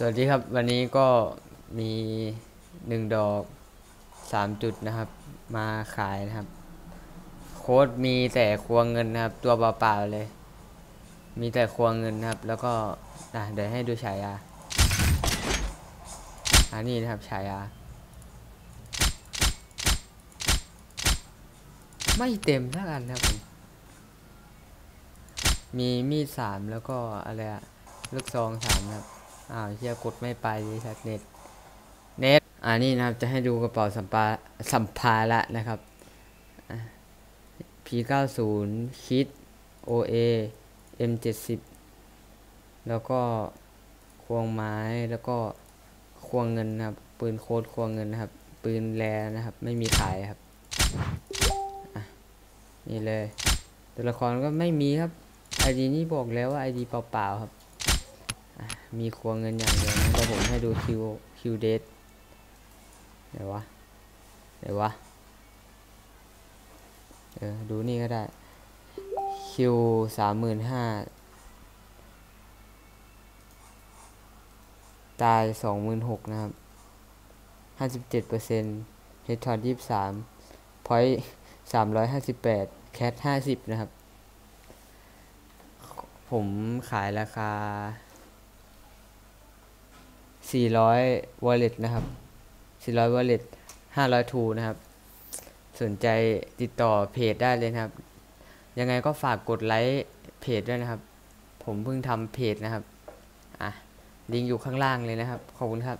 สวัสดีครับวันนี้ก็มีหนึ่งดอกสามจุดนะครับ มาขายนะครับ โค้ดมีแต่ควงเงินนะครับ ตัวเปล่าๆเลย มีแต่ควงเงินนะครับ แล้วก็อะเดี๋ยวให้ดูฉายาอันนี้นะครับฉายา ไม่เต็มทั้งอันนะครับผมมีมีดสามแล้วก็อะไรอะลูกซองสามนะครับ อ้าวเฮียกดไม่ไปดิชัดเน็ตเน็ตอ่านี่นะครับจะให้ดูกระเป๋าสัมภาสัมภาระนะครับ P90 คิด OA M70 แล้วก็ควงไม้แล้วก็ควงเงินนะครับ ปืนโค้ดควงเงินนะครับ ปืนแรนะครับ ไม่มีขายครับนี่เลย ตัวละครก็ไม่มีครับไอดีนี่บอกแล้วว่าไอดีเปล่าๆครับ มีควงเงินอย่างเดียวนะก็ผมให้ดูคิวคิวเดทเดี๋ยววะเดี๋ยววะเออดูนี่ก็ได้คิวสามหมื่นห้าตายสองหมื่นหกนะครับห้าสิบเจ็ดเปอร์เซ็นต์เฮดทอดยี่สามพอยสามร้อยห้าสิบแปดแคทห้าสิบนะครับ ผมขายราคา 400 wallet นะครับ 400 wallet 500 ทูนะครับ สนใจติดต่อเพจได้เลยนะครับ ยังไงก็ฝากกดไลค์เพจด้วยนะครับ ผมเพิ่งทำเพจนะครับ อะลิงก์อยู่ข้างล่างเลยนะครับ ขอบคุณครับ